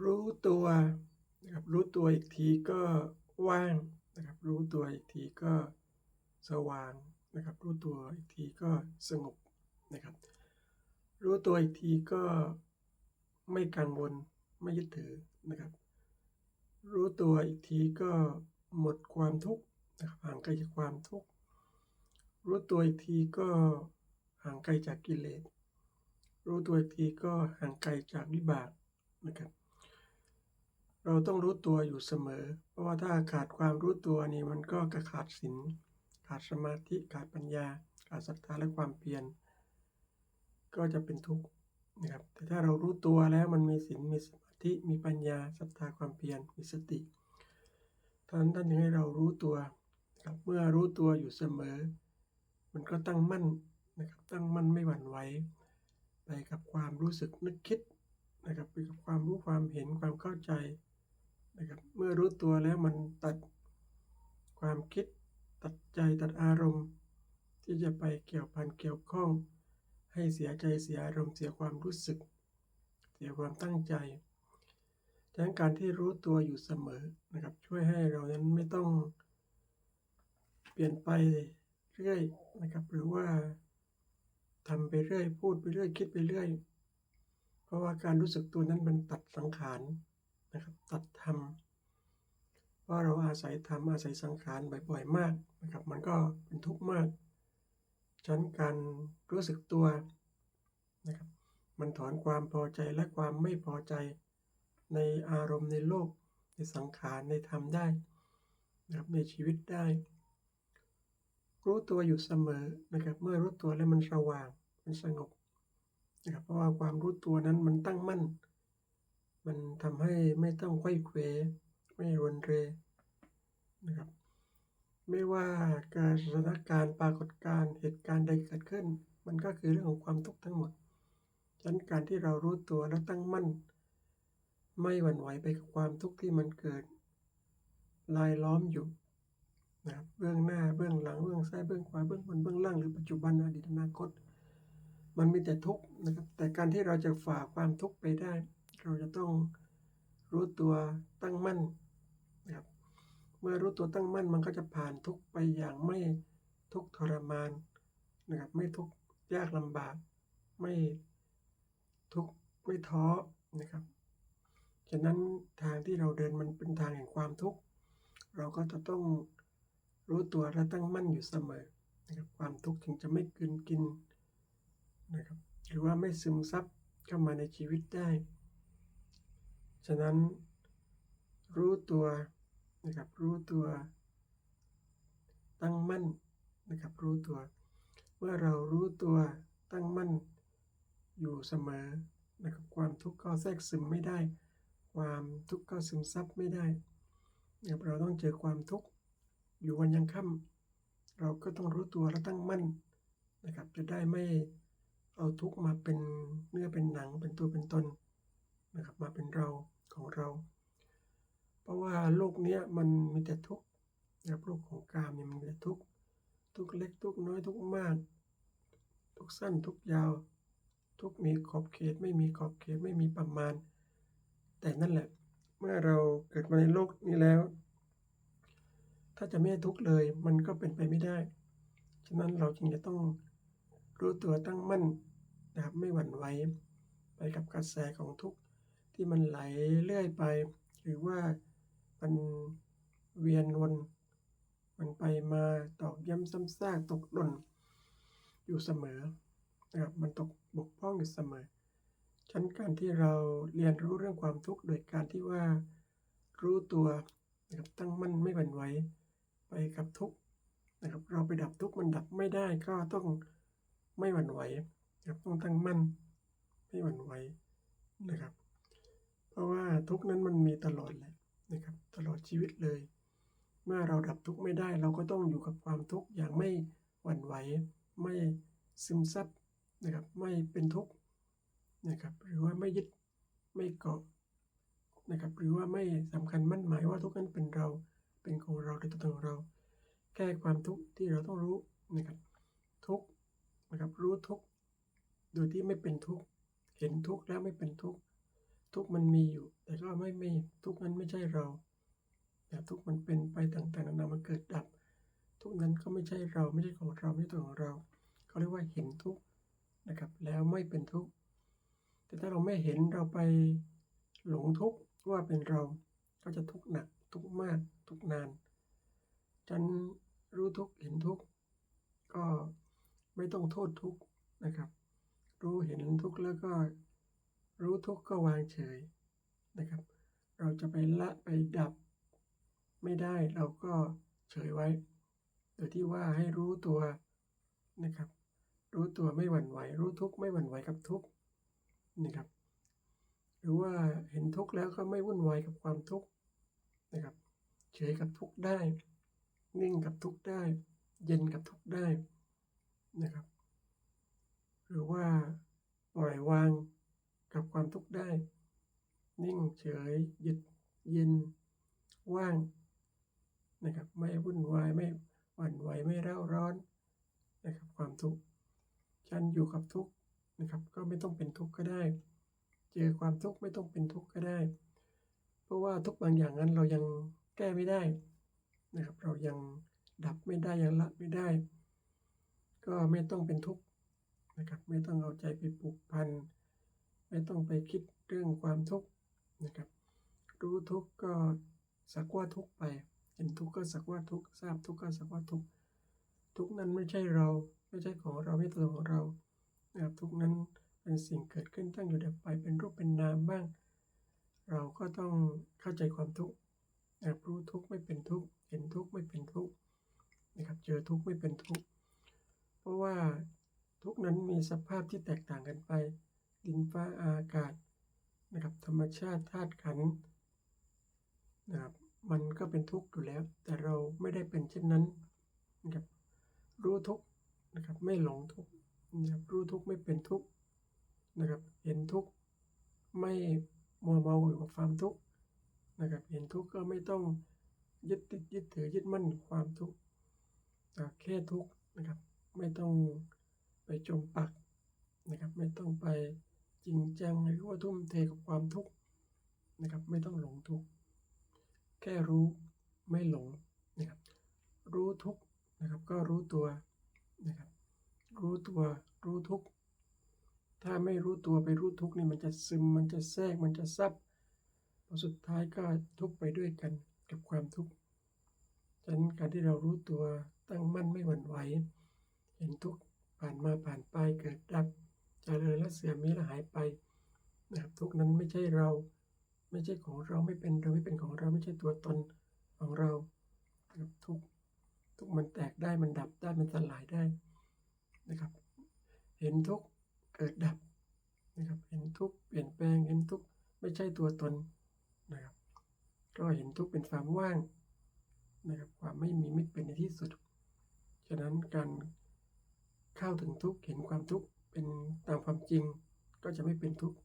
รู้ตัวนะครับรู้ตัวอีกทีก็ว่างนะครับรู้ตัวอีกทีก็สว่างนะครับ รู้ตัวอีกทีก็สงบนะครับ รู้ตัวอีกทีก็ไม่กังวลไม่ยึดถือนะครับ รู้ตัวอีกทีก็หมดความทุกข์นะครับห่างไกลจากความทุกข์รู้ตัวอีกทีก็ห่างไกลจากกิเลสรู้ตัวอีกทีก็ห่างไกลจากวิบากนะครับ เราต้องรู้ตัวอยู่เสมอ เพราะว่าถ้าขาดความรู้ตัวนี่มันก็กระขาดศีลขาดสมาธิขาดปัญญา ขาดศรัทธาและความเพียรก็จะเป็นทุกข์นะครับ แต่ถ้าเรารู้ตัวแล้วมันมีศีลมีสมาธิมีปัญญาศรัทธาความเพียรมีสติท่านท่านยังให้เรารู้ตัวครับเมื่อรู้ตัวอยู่เสมอ มันก็ตั้งมั่นนะครับตั้งมั่นไม่หวั่นไหวไปกับความรู้สึกนึกคิดนะครับไปกับความรู้ความเห็นความเข้าใจ นะครับเมื่อรู้ตัวแล้วมันตัดความคิดตัดใจตัดอารมณ์ ที่จะไปเกี่ยวพันเกี่ยวข้อง ให้เสียใจเสียอารมณ์เสียความรู้สึก เสียความตั้งใจดังนั้นการที่รู้ตัวอยู่เสมอนะครับช่วยให้เรานั้นไม่ต้องเปลี่ยนไปเรื่อยนะครับหรือว่าทำไปเรื่อยพูดไปเรื่อยคิดไปเรื่อย เพราะว่าการรู้สึกตัวนั้นมันตัดสังขาร นะครับตัดธรรมเพราเราอาศัยธรรมอาศัยสังขารบ่อยๆมากนะครับมันก็เป็นทุกข์มากชั้นการรู้สึกตัวนะครับมันถอนความพอใจและความไม่พอใจในอารมณ์ในโลก ในสังขารในธรรมได้นะครับในชีวิตได้ รู้ตัวอยู่เสมอนะครับเมื่อรู้ตัวแล้วมันสว่างมันสงบนะครับเพราะว่าความรู้ตัวนั้นมันตั้งมั่น มันทำให้ไม่ต้องไข้เขวไม่รวนเรนะครับไม่ว่ากิดสถานการณ์ปรากฏการณ์เหตุการณ์ใดเกิดขึ้น มันก็คือเรื่องของความทุกข์ทั้งหมดฉะนั้นการที่เรารู้ตัวและตั้งมั่น ไม่หวั่นไหวไปกับความทุกข์ที่มันเกิดลายล้อมอยู่นะครับเบื้องหน้าเบื้องหลังเบื้องซ้ายเบื้องขวาเบื้องบนเบื้องล่างหรือปัจจุบันอดีตอนาคต มันมีแต่ทุกข์นะครับแต่การที่เราจะฝ่าความทุกข์ไปได้ เราจะต้องรู้ตัวตั้งมั่นนะครับเมื่อรู้ตัวตั้งมั่นมันก็จะผ่านทุกไปอย่างไม่ทุกทรมานนะครับไม่ทุกยากลำบาก ไม่ทุกไม่ท้อนะครับฉะนั้นทางที่เราเดินมันเป็นทางแห่งความทุกข์เราก็จะต้องรู้ตัวและตั้งมั่นอยู่เสมอนะครับความทุกข์จึงจะไม่กินกินนะครับหรือว่าไม่ซึมซับเข้ามาในชีวิตได้ ฉะนั้นรู้ตัวนะครับรู้ตัว ตั้งมั่นนะครับรู้ตัว เมื่อเรารู้ตัวตั้งมั่นอยู่เสมอนะครับความทุกข์ก็แทรกซึมไม่ได้ ความทุกข์ก็ซึมซับไม่ได้นะครับเราต้องเจอความทุกข์อยู่วันยังค่ำเราก็ต้องรู้ตัวและตั้งมั่นนะครับจะได้ไม่เอาทุกข์มาเป็นเนื้อเป็นหนังเป็นตัวเป็นตนนะครับมาเป็นเรา ของเรา เพราะว่าโลกนี้มันมีแต่ทุกข์นะครับโลกของกามเนี่ยมันมีแต่ทุกข์ทุกข์เล็กทุกข์น้อยทุกข์มาก ทุกข์สั้นทุกข์ยาว ทุกข์มีขอบเขตไม่มีขอบเขตไม่มีประมาณ แต่นั่นแหละเมื่อเราเกิดมาในโลกนี้แล้ว ถ้าจะไม่ให้ทุกข์เลยมันก็เป็นไปไม่ได้ ฉะนั้นเราจึงจะต้องรู้ตัวตั้งมั่นนะครับไม่หวั่นไหวไปกับกระแสของทุกข์ ที่มันไหลเรื่อยไป หรือว่ามันเวียนวน มันไปมาตอกย้ำซ้ำซากตกหล่นอยู่เสมอนะครับมันตกบกพร่องอยู่เสมอฉะนั้นการที่เราเรียนรู้เรื่องความทุกข์โดยการที่ว่ารู้ตัวนะครับตั้งมั่นไม่หวั่นไหวไปกับทุกข์นะครับเราไปดับทุกข์มันดับไม่ได้ก็ต้องไม่หวั่นไหวนะครับต้องตั้งมั่นไม่หวั่นไหวนะครับ เพราะว่าทุกนั้นมันมีตลอดแหละนะครับ ตลอดชีวิตเลย เมื่อเราดับทุกข์ไม่ได้เราก็ต้องอยู่กับความทุกข์อย่างไม่หวั่นไหว ไม่ซึมซับนะครับ ไม่เป็นทุกข์นะครับ หรือว่าไม่ยึดไม่เกาะนะครับ หรือว่าไม่สำคัญมั่นหมายว่าทุกข์นั้นเป็นเราเป็นของเราเป็นตัวตนของเรา แก้ความทุกข์ที่เราต้องรู้นะครับ ทุกข์นะครับรู้ทุกข์โดยที่ไม่เป็นทุกข์เห็นทุกข์แล้วไม่เป็นทุกข์ ทุกมันมีอยู่ แต่ก็ไม่ไม่ทุกนั้นไม่ใช่เรา แต่ทุกมันเป็นไปต่างๆนานามันเกิดดับ ทุกนั้นก็ไม่ใช่เราไม่ใช่ของเราไม่ใช่ตัวของเราเขาเรียกว่าเห็นทุกนะครับ แล้วไม่เป็นทุกแต่ถ้าเราไม่เห็นเราไปหลงทุกว่าเป็นเรา ก็จะทุกหนัก ทุกมาก ทุกนาน ฉันรู้ทุกเห็นทุกก็ไม่ต้องโทษทุกนะครับ รู้เห็นทุกแล้วก็ รู้ทุกข์ก็วางเฉยนะครับ เราจะไปละไปดับไม่ได้เราก็เฉยไว้ โดยที่ว่าให้รู้ตัวนะครับ รู้ตัวไม่หวั่นไหว รู้ทุกข์ไม่หวั่นไหวกับทุกข์นะครับ หรือว่าเห็นทุกข์แล้วก็ไม่วุ่นวายกับความทุกข์นะครับ เฉยกับทุกข์ได้ นิ่งกับทุกข์ได้ เย็นกับทุกข์ได้นะครับ หรือว่าปล่อยวาง กับความทุกข์ได้ นิ่งเฉยหยุดเย็นว่างนะครับไม่วุ่นวายไม่หวั่นไหวไม่เร่าร้อนนะครับความทุกข์ฉันอยู่กับทุกข์นะครับก็ไม่ต้องเป็นทุกข์ก็ได้ เจอความทุกข์ไม่ต้องเป็นทุกข์ก็ได้ เพราะว่าทุกบางอย่างนั้นเรายังแก้ไม่ได้นะครับเรายังดับไม่ได้ยังละไม่ได้ ก็ไม่ต้องเป็นทุกข์นะครับไม่ต้องเอาใจไปผูกพัน ไม่ต้องไปคิดเรื่องความทุกข์นะครับ รู้ทุกข์ก็สักว่าทุกข์ไป เห็นทุกข์ก็สักว่าทุกข์ทราบทุกข์ก็สักว่าทุกข์ทุกข์นั้นไม่ใช่เราไม่ใช่ของเราไม่ตัวของเรานะครับทุกข์นั้นเป็นสิ่งเกิดขึ้นตั้งอยู่ดับไปเป็นรูปเป็นนามบ้าง เราก็ต้องเข้าใจความทุกข์นะครับรู้ทุกข์ไม่เป็นทุกข์เห็นทุกข์ไม่เป็นทุกข์นะครับเจอทุกข์ไม่เป็นทุกข์เพราะว่าทุกนั้นมีสภาพที่แตกต่างกันไปาอากาศนะครับธรรมชาติธาตุขันธ์นะครับมันก็เป็นทุกข์อยู่แล้ว แต่เราไม่ได้เป็นเช่นนั้นนะครับรู้ทุกข์นะครับไม่หลงทุกข์นะครับรู้ทุกข์ไม่เป็นทุกข์นะครับเห็นทุกข์ไม่มัวเมาอยู่กับความทุกข์นะครับเห็นทุกข์ก็ไม่ต้องยึดติดยึดถือยึดมั่นความทุกข์แค่ทุกข์นะครับไม่ต้องไปจมปักนะครับไม่ต้องไป จริงจังหรือว่าทุ่มเทกับความทุกข์นะครับ ไม่ต้องหลงทุกข์แค่รู้ไม่หลงนะครับ รู้ทุกข์นะครับ ก็รู้ตัวนะครับ รู้ตัวรู้ทุกข์ถ้าไม่รู้ตัวไปรู้ทุกข์นี่มันจะซึมมันจะแทรกมันจะซับพอสุดท้ายก็ทุกข์ไปด้วยกันกับความทุกข์ฉะนั้นการที่เรารู้ตัวตั้งมั่นไม่หวั่นไหว เห็นทุกข์ผ่านมาผ่านไปเกิดดับ เจริญและเสื่อมมีและหายไปนะครับทุกนั้นไม่ใช่เรา ไม่ใช่ของเราไม่เป็นเราไม่เป็นของเราไม่ใช่ตัวตนของเรานะครับทุกทุกมันแตกได้มันดับได้มันสลายได้นะครับ เห็นทุกเกิดดับนะครับ เห็นทุกเปลี่ยนแปลงเห็นทุกไม่ใช่ตัวตนนะครับก็เห็นทุกเป็นความว่างนะครับความไม่มีไม่เป็นในที่สุด ฉะนั้นการเข้าถึงทุกเห็นความทุก เป็นตามความจริงก็จะไม่เป็นทุกข์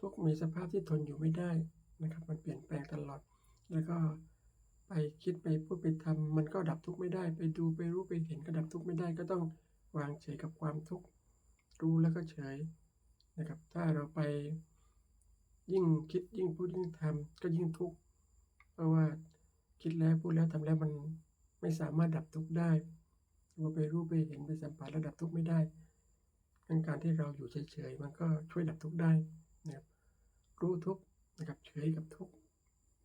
ทุกข์มีสภาพที่ทนอยู่ไม่ได้นะครับ มันเปลี่ยนแปลงตลอด แล้วก็ไปคิดไปพูดไปทำมันก็ดับทุกข์ไม่ได้ ไปดูไปรู้ไปเห็นก็ดับทุกข์ไม่ได้ ก็ต้องวางเฉยกับความทุกข์รู้แล้วก็เฉยนะครับ ถ้าเราไปยิ่งคิดยิ่งพูดยิ่งทำก็ยิ่งทุกข์เพราะว่าคิดแล้วพูดแล้วทำแล้วมันไม่สามารถดับทุกข์ได้ว่าไปรู้ไปเห็นไปสัมผัสระดับทุกข์ไม่ได้ งั้นการที่เราอยู่เฉยๆมันก็ช่วยดับทุกข์ได้นะครับรู้ทุกข์นะครับเฉยกับทุกข์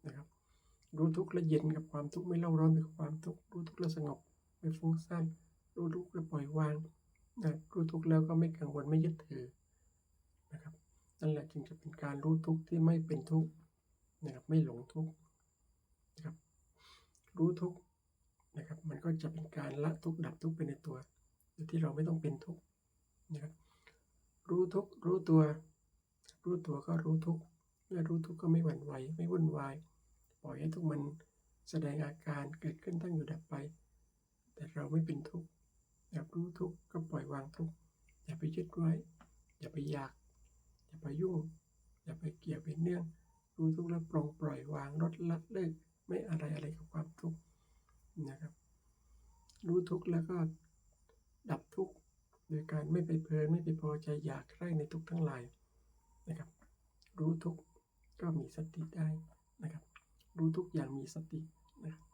นะครับ รู้ทุกข์และเย็นกับความทุกข์ไม่เล่าร้อนไปกับความทุกข์รู้ทุกข์แล้วสงบไม่ฟุ้งซ่านรู้ทุกข์แล้วปล่อยวางนะรู้ทุกข์แล้วก็ไม่กังวลไม่ยึดถือนะครับนั่นแหละจึงจะเป็นการรู้ทุกข์ที่ไม่เป็นทุกข์นะครับไม่หลงทุกข์นะครับรู้ทุกข์นะครับมันก็จะเป็นการละทุกข์ดับทุกข์ไปในตัวโดยที่เราไม่ต้องเป็นทุกข์ นะครับรู้ทุกข์รู้ตัว รู้ตัวก็รู้ทุกข์เมื่อรู้ทุกข์ก็ไม่หวั่นไหวไม่วุ่นวายปล่อยให้ทุกข์มันแสดงอาการเกิดขึ้นตั้งอยู่ดับไป แต่เราไม่เป็นทุกข์อยากรู้ทุกข์ก็ปล่อยวางทุกข์อย่าไปยึดไว้ อย่าไปอยาก อย่าไปยุ่ง อย่าไปเกี่ยวไปเนื่อง รู้ทุกข์แล้วปลงปล่อยวางลดละเลิกไม่อะไรอะไรกับความทุกข์นะครับ รู้ทุกข์แล้วก็ดับทุกข์ โดยการไม่ไปเพลินไม่ไปพอใจอยากใคร่ในทุกทั้งหลายนะครับ รู้ทุกก็มีสติได้นะครับ รู้ทุกอย่างมีสตินะครับ